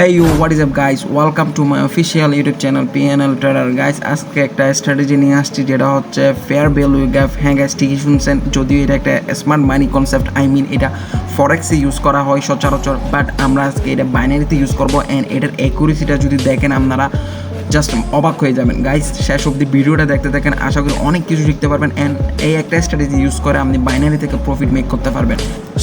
Hey you, what is up guys? Welcome to my official YouTube channel PNL Trader guys. আজকে একটা strategy নিয়ে আসছি যেটা হচ্ছে ফেয়ার ভ্যালু গ্যাপ হ্যাঁ গাইস ঠিকই শুনছেন যদিও এটা একটা smart money concept I mean এটা ফরেক্সে ইউজ করা হয় সচরাচর বাট আমরা আজকে এটা বাইনারিতে ইউজ করব অ্যান্ড এটার অ্যাকুরেসিটা যদি দেখেন আপনারা জাস্ট অবাক হয়ে যাবেন। গাইস শেষ অব্দি ভিডিওটা দেখতে দেখেন আশা করি অনেক কিছু শিখতে পারবেন অ্যান্ড এই একটা স্ট্র্যাটেজি ইউজ করে আপনি বাইনারি থেকে প্রফিট মেক করতে পারবেন।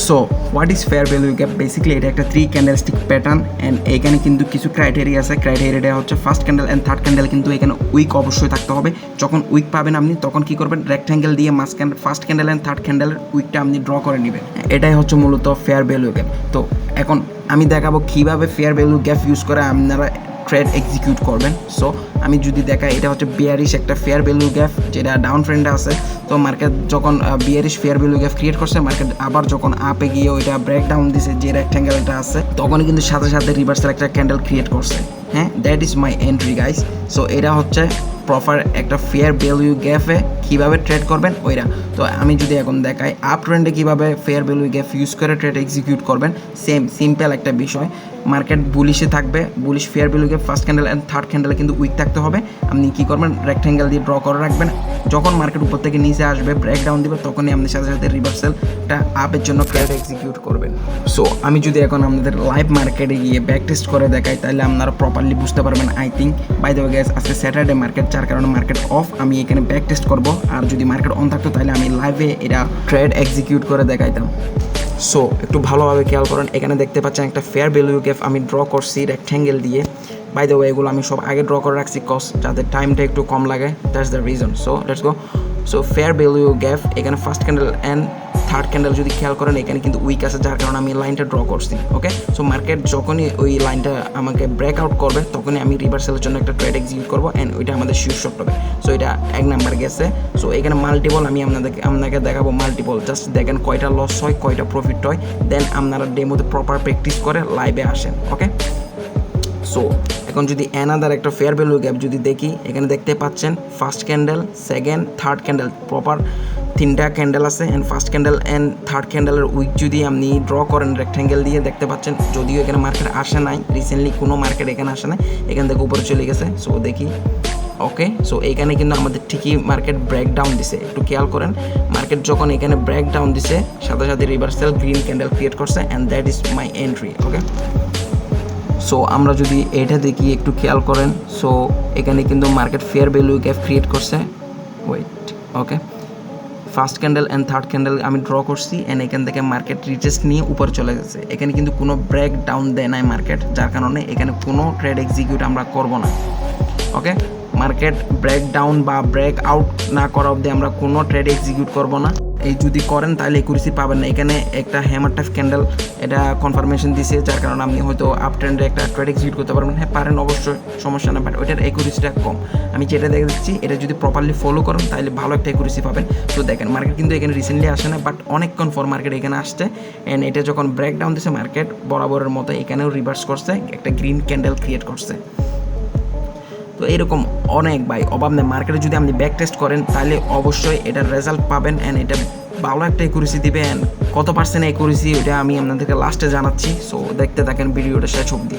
So what is fair value gap basically এটা একটা থ্রি ক্যান্ডেলস্টিক প্যাটার্ন অ্যান্ড এখানে কিন্তু কিছু ক্রাইটেরিয়া আছে। ক্রাইটেরিয়াটা হচ্ছে first candle and third candle কিন্তু এখানে উইক অবশ্যই থাকতে হবে। যখন উইক পাবেন আপনি, তখন কি করবেন? রেক্ট্যাঙ্গেল দিয়ে মাঝখান ফার্স্ট ক্যান্ডেল অ্যান্ড থার্ড ক্যান্ডেলের উইকটা আপনি ড্র করে নেবেন। এটাই হচ্ছে মূলত ফেয়ার ভ্যালু গ্যাপ তো এখন আমি দেখাবো কীভাবে ফেয়ার ভ্যালু গ্যাপ ইউজ করে আপনারা ট্রেড এক্সিকিউট করবেন। সো আমি যদি দেখাই, এটা হচ্ছে বিয়ারিশ একটা ফেয়ার ভ্যালু গ্যাপ যেটা ডাউন ট্রেন্ডে আছে। তো মার্কেট যখন bearish fair value gap create করছে মার্কেট আবার যখন আপে গিয়ে ওইটা ব্রেক ডাউন দিছে, যে রেক্ট্যাঙ্গেলটা আছে তখন কিন্তু সাথে সাথে রিভার্সাল একটা ক্যান্ডেল ক্রিয়েট করছে। হ্যাঁ that is my entry guys so এটা হচ্ছে প্রপার একটা ফেয়ার ভ্যালু গ্যাপে কীভাবে ট্রেড করবেন ওইটা তো আমি যদি এখন দেখাই আপ ট্রেন্ডে কীভাবে ফেয়ার ভ্যালু গ্যাপ ইউজ করে ট্রেড এক্সিকিউট করবেন সেম সিম্পল একটা বিষয়। মার্কেট বুলিশে থাকবে bullish fair value gap first candle and third ক্যান্ডেলে কিন্তু উইক থাকতে হবে। আপনি কী করবেন? রেক্ট্যাঙ্গেল দিয়ে ড্র করে রাখবেন। যখন মার্কেট উপর থেকে নিচে আসবে ব্রেক ডাউন দিবে, তখনই আপনি সাথে সাথে রিভার্সেলটা আপের জন্য ট্রেড এক্সিকিউট করবেন। সো আমি যদি এখন আপনাদের লাইভ মার্কেটে গিয়ে ব্যাক টেস্ট করে দেখাই, তাহলে আপনারা প্রপারলি বুঝতে পারবেন I think by the guys আজকে স্যাটারডে মার্কেট যার কারণে মার্কেট অফ আমি এখানে ব্যাক টেস্ট করব। আর যদি মার্কেট অন থাকতো, তাহলে আমি লাইভে এটা ট্রেড এক্সিকিউট করে দেখাইতাম। সো একটু ভালোভাবে খেয়াল করেন। এখানে দেখতে পাচ্ছেন একটা ফেয়ার ভ্যালু গেফ আমি ড্র করছি রেক্ট্যাঙ্গেল দিয়ে। বাই দ্য ওয়ে এগুলো আমি সব আগে ড্র করে রাখছি কস যাতে টাইমটা একটু কম লাগে। That's the reason so let's go so fair value gap এখানে first candle and third candle যদি খেয়াল করেন, এখানে কিন্তু উইক আছে, যার কারণে আমি লাইনটা ড্র করছি। ওকে সো মার্কেট যখনই ওই লাইনটা আমাকে ব্রেক আউট করবে, তখনই আমি রিভার্সালের জন্য একটা ট্রেড এক্সিকিউট করব অ্যান্ড ওইটা আমাদের শীর্ষক হবে। সো এটা এক নাম্বার গেছে। সো এখানে মাল্টিপল আমি আপনাদেরকে আপনাকে দেখাবো মাল্টিপল জাস্ট দেখেন কয়টা লস হয়, কয়টা প্রফিট হয়। দেন আপনারা ডেমোতে প্রপার প্র্যাকটিস করে লাইভে আসেন ওকে সো এখন যদি অ্যানাদার একটা ফেয়ার ভ্যালু গ্যাপ যদি দেখি, এখানে দেখতে পাচ্ছেন first candle second third candle proper তিনটা ক্যান্ডেল আছে and first candle and third ক্যান্ডেলের wick যদি আপনি ড্র করেন রেক্ট্যাঙ্গেল দিয়ে দেখতে পাচ্ছেন, যদিও এখানে মার্কেট আসে নাই রিসেন্টলি কোনো মার্কেট এখানে আসে নাই, এখান থেকে উপরে চলে গেছে সো দেখি ওকে সো এখানে কিন্তু আমাদের ঠিকই মার্কেট ব্রেক ডাউন দিছে, একটু খেয়াল করেন মার্কেট যখন এখানে ব্রেক ডাউন দিছে, সাথে সাথে রিভার্সাল গ্রিন ক্যান্ডেল ক্রিয়েট করছে and that is my entry okay so আমরা যদি এটা দেখি, একটু খেয়াল করেন সো এখানে কিন্তু market fair value gap create করছে wait okay first candle and third candle আমি ড্র করছি অ্যান্ড এখান থেকে মার্কেট রিটেস্ট নিয়ে উপর চলে গেছে। এখানে কিন্তু কোনো ব্রেক ডাউন দেয় নাই মার্কেট যার কারণে এখানে কোনো ট্রেড এক্সিকিউট আমরা করব না। ওকে মার্কেট ব্রেক ডাউন বা ব্রেক আউট না করা অবধি আমরা কোনো ট্রেড এক্সিকিউট করব না। এই যদি করেন, তাহলে একুরেসি পাবেন না। এখানে একটা হ্যামার টাইপ ক্যান্ডেল এটা কনফার্মেশন দিছে, যার কারণে আপনি হয়তো আপ ট্রেন্ডে একটা ট্রেড এক্সিকিউট করতে পারবেন। হ্যাঁ পারেন অবশ্যই, সমস্যা না বাট ওইটার একুরেসিটা কম। আমি যেটা দেখে দিচ্ছি এটা যদি প্রপারলি ফলো করেন, তাহলে ভালো একটা একুরেসি পাবেন। তো দেখেন মার্কেট কিন্তু এখানে রিসেন্টলি আসে না বাট অনেকক্ষণ পর মার্কেট এখানে আসছে। অ্যান্ড এটা যখন ব্রেক ডাউন দিছে মার্কেট বরাবরের মতো এখানেও রিভার্স করছে, একটা গ্রিন ক্যান্ডেল ক্রিয়েট করছে। তো এরকম অনেক ভাই। অভাব নেই। মার্কেটে যদি আপনি ব্যাক টেস্ট করেন, তাহলে অবশ্যই এটার রেজাল্ট পাবেন অ্যান্ড এটা ভালো একটা একুরেসি দিবে অ্যান্ড কত পার্সেন্ট একুরেসি ওটা আমি আপনাদেরকে লাস্টে জানাচ্ছি। সো দেখতে থাকেন ভিডিওটা শেষ অবধি।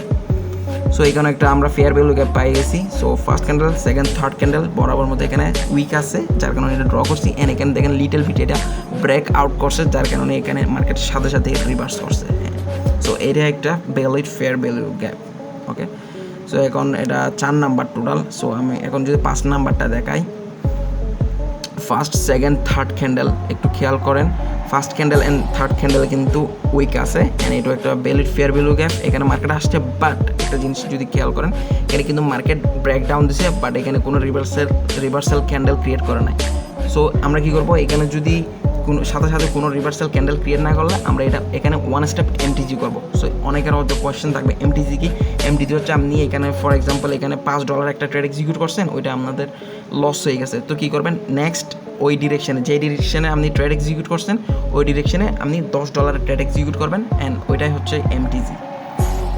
সো এখানে একটা আমরা ফেয়ার ভ্যালু গ্যাপ পাই গেছি। So first candle second third candle বরাবর মধ্যে এখানে উইক আছে, যার কারণে এটা ড্র করছি। অ্যান্ড এখানে দেখেন লিটল বিট এটা ব্রেক আউট করছে, যার কারণে এখানে মার্কেটের সাথে সাথে রিভার্স করছে। সো এটা একটা valid fair value gap okay so এখন এটা চার নাম্বার টোটাল সো আমি এখন যদি পাঁচ নাম্বারটা দেখাই। ফার্স্ট সেকেন্ড থার্ড ক্যান্ডেল একটু খেয়াল করেন। First candle and third candle কিন্তু উইক আছে অ্যান্ড এটা একটা ভ্যালিড ফেয়ার ভ্যালু গ্যাপ এখানে মার্কেট আসছে বাট একটা জিনিস যদি খেয়াল করেন, এখানে কিন্তু মার্কেট ব্রেক ডাউন দিছে বাট এখানে কোনো রিভার্সাল রিভার্সাল ক্যান্ডেল ক্রিয়েট করে নাই। সো আমরা কী করব? এখানে যদি কোনো সাথে সাথে কোনো রিভার্সাল ক্যান্ডেল ক্রিয়েট না করলে আমরা এটা এখানে ওয়ান স্টেপ এমটিজি করব। সো অনেকের হয়তো কোয়েশ্চেন থাকবে এমটিজি কি? এমটিজি হচ্ছে আপনি এখানে ফর এক্সাম্পল এখানে পাঁচ ডলার একটা ট্রেড এক্সিকিউট করছেন, ওইটা আপনাদের লস হয়ে গেছে। তো কী করবেন? নেক্সট ওই ডিরেকশানে যে ডিরেকশানে আপনি ট্রেড এক্সিকিউট করছেন, ওই ডিরেকশানে আপনি দশ ডলারের ট্রেড এক্সিকিউট করবেন অ্যান্ড ওইটাই হচ্ছে এমটিজি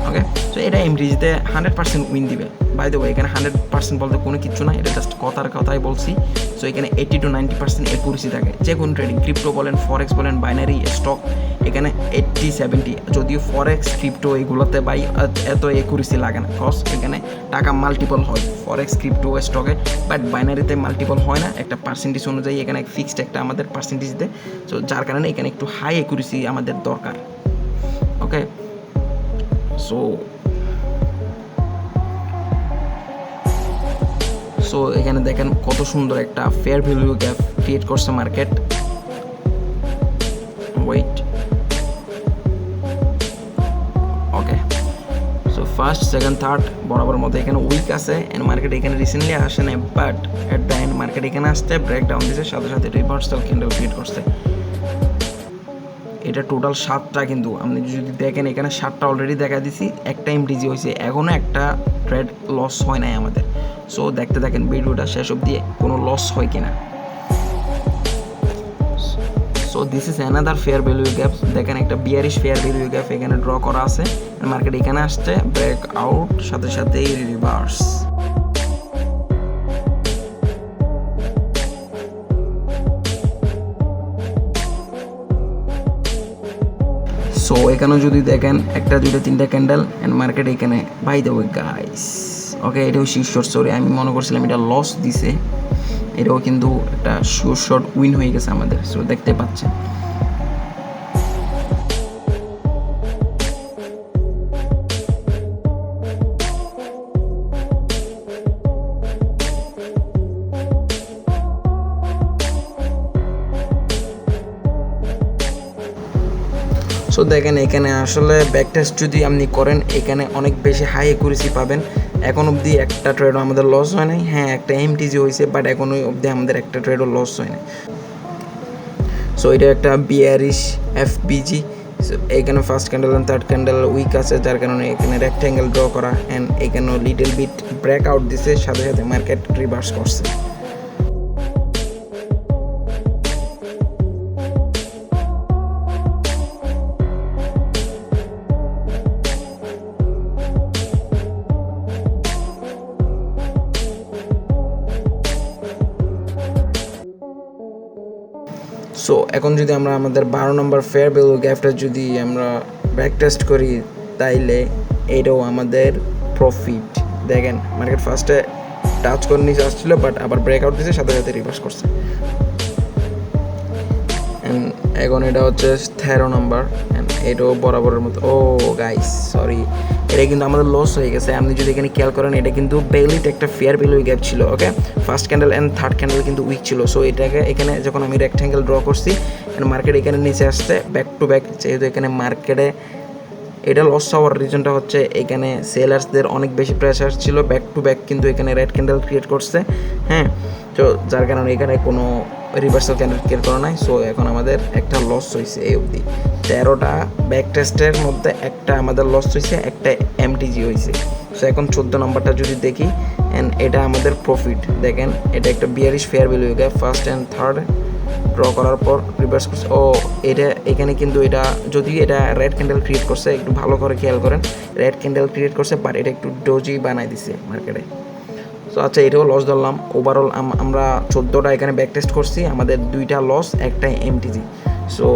ওকে সো এটা এমটিজিতে হান্ড্রেড পার্সেন্ট উইন দিবে। বাই দেবো এখানে হান্ড্রেড পার্সেন্ট বলতে কোনো কিছু না এটা জাস্ট কথার কথাই বলছি। সো এখানে eighty to ninety percent accuracy থাকে। যে কোনো ট্রেডিং ক্রিপ্টো বলেন ফরেক্স বলেন বাইনারি স্টক এখানে এইটটি সেভেন্টি যদিও ফরেক্স ক্রিপ্টো এইগুলোতে বাই এত একুরেসি লাগে না। কস এখানে টাকা মাল্টিপল হয় ফরেক্স ক্রিপ্টো স্টকে বাট বাইনারিতে মাল্টিপল হয় না। একটা পার্সেন্টেজ অনুযায়ী এখানে ফিক্সড একটা আমাদের পার্সেন্টেজ দেয়। সো যার কারণে এখানে একটু হাই একুরেসি আমাদের দরকার। ওকে সো সো এখানে দেখেন কত সুন্দর একটা ফেয়ার ভ্যালু গ্যাপ ক্রিয়েট করছে market wait okay so first second third বরাবর মতো এখানে উইক আছে এন্ড মার্কেট এখানে রিসেন্টলি আসে না but at the end market এখানে আসতে ব্রেক ডাউন দিছে, সাথে সাথে রিভার্সাল ক্যান্ডেল ক্রিয়েট করছে। এটা টোটাল সাতটা কিন্তু। আপনি যদি দেখেন এখানে সাতটা অলরেডি দেখা দিছি, একটা এমটিজি হয়েছে এখনও একটা ট্রেড লস হয় নাই আমাদের। সো দেখতে থাকেন, ভিডিওটা শেষ অবধি কোনো লস হয় কিনা। So this is another fair value gap দেখেন একটা বিয়ারিশ ফেয়ার ভ্যালু গ্যাপ এখানে ড্র করা আছে। মার্কেট এখানে আসছে ব্রেক আউট সাথে সাথেই রিভার্স সো এখানেও যদি দেখেন, একটা দুটো তিনটা ক্যান্ডেল অ্যান্ড মার্কেট এখানে বাই দেবো গাইস ওকে এটাও শীর্ষর সরি আমি মনে করছিলাম এটা লস দিছে, এটাও কিন্তু একটা শোর শর্ট উইন হয়ে গেছে আমাদের সো দেখতে পাচ্ছেন। দেখেন, এখানে আসলে ব্যাক টেস্ট যদি আপনি করেন, এখানে অনেক বেশি হাই একুরেসি পাবেন। এখন অবধি একটা ট্রেডও আমাদের লস হয় নাই। হ্যাঁ একটা এমটিজি হয়েছে বাট এখনও অবধি আমাদের একটা ট্রেডও লস হয় নাই। সো এটা একটা বিয়ারিশ এফ বিজি এখানে first candle and third candle wick আছে, যার কারণে এখানে রেক্ট্যাঙ্গেল ড্র করা অ্যান্ড এখানেও লিটল বিট ব্রেক আউট দিছে, সাথে সাথে মার্কেট রিভার্স করছে। সো এখন যদি আমরা আমাদের বারো নম্বর ফেয়ার ভ্যালু গ্যাপটা যদি আমরা ব্যাক টেস্ট করি, তাইলে এটাও আমাদের প্রফিট দেখেন মার্কেট ফার্স্টে টাচ করে নিচে আসছিল বাট আবার ব্রেকআউট দিয়েছে সাথে সাথে রিভার্স করছে। এখন এটা হচ্ছে তেরো নাম্বার এটাও বরাবরের মতো। ও গাইস সরি এটা কিন্তু আমাদের লস হয়ে গেছে। আপনি যদি এখানে খেয়াল করেন, এটা কিন্তু বেলিট একটা ফেয়ার ভ্যালু গ্যাপ ছিল okay first candle and third candle কিন্তু উইক ছিল। সো এটাকে এখানে যখন আমি রেক্ট্যাঙ্গেল ড্র করছি মার্কেট এখানে নিচে আসতে ব্যাক টু ব্যাক যেহেতু এখানে মার্কেটে এটা লস হওয়ার রিজনটা হচ্ছে এখানে সেলার্সদের অনেক বেশি প্রেশার ছিল ব্যাক টু ব্যাক কিন্তু এখানে রেড ক্যান্ডেল ক্রিয়েট করছে হ্যাঁ? তো যার কারণে এখানে কোনো রিভার্সাল ক্যান্ডেল ক্রিয়েট করা নাই। সো এখন আমাদের একটা লস হয়েছে এই অবধি। তেরোটা ব্যাক টেস্টের মধ্যে একটা আমাদের লস হয়েছে একটা এমটিজি হয়েছে সো এখন চোদ্দ নম্বরটা যদি দেখি অ্যান্ড এটা আমাদের প্রফিট দেখেন, এটা একটা bearish fair value first and third draw করার পর রিভার্স করছে। ও, এটা, এখানে কিন্তু এটা, যদি এটা রেড ক্যান্ডেল ক্রিয়েট করছে, একটু ভালো করে খেয়াল করেন রেড ক্যান্ডেল ক্রিয়েট করছে বাট এটা একটু ডোজি বানাই দিছে মার্কেটে সো আচ্ছা এটাও লস ধরলাম। ওভারঅল আমরা চোদ্দোটা এখানে ব্যাক টেস্ট করছি, আমাদের দুইটা লস একটা এমটিজি সো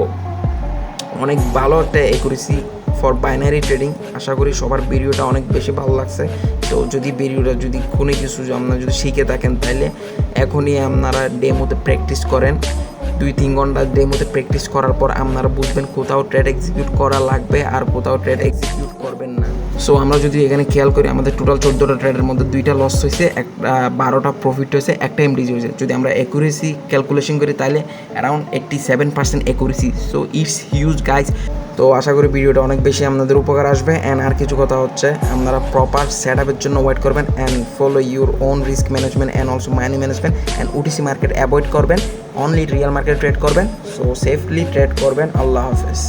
অনেক ভালো একটা a accuracy for binary trading আশা করি সবার ভিডিওটা অনেক বেশি ভালো লাগছে। তো, যদি ভিডিওটা যদি কোনো কিছু আপনারা যদি শিখে থাকেন তাহলে এখনই আপনারা ডেমোতে প্র্যাকটিস করেন। দুই তিন ঘণ্টা ডেমোতে প্র্যাকটিস করার পর আপনারা বুঝবেন কোথাও ট্রেড এক্সিকিউট করা লাগবে আর কোথাও ট্রেড এক্সিকিউট করবেন না। সো আমরা যদি এখানে খেয়াল করি, আমাদের টোটাল চোদ্দোটা ট্রেডের মধ্যে দুইটা লস হয়েছে, একটা বারোটা প্রফিট হয়েছে, একটা এমডিজি হয়েছে। যদি আমরা একুরেসি ক্যালকুলেশন করি তাহলে around eighty seven percent accuracy so it's huge guys তো আশা করি ভিডিওটা অনেক বেশি আপনাদের উপকার আসবে। অ্যান্ড আর কিছু কথা হচ্ছে, আপনারা প্রপার সেট আপের জন্য ওয়েট করবেন and follow your own risk management and also money management and OTC market avoid করবেন। অনলি রিয়েল মার্কেট ট্রেড করবেন সো সেফলি ট্রেড করবেন আল্লাহ হাফেজ।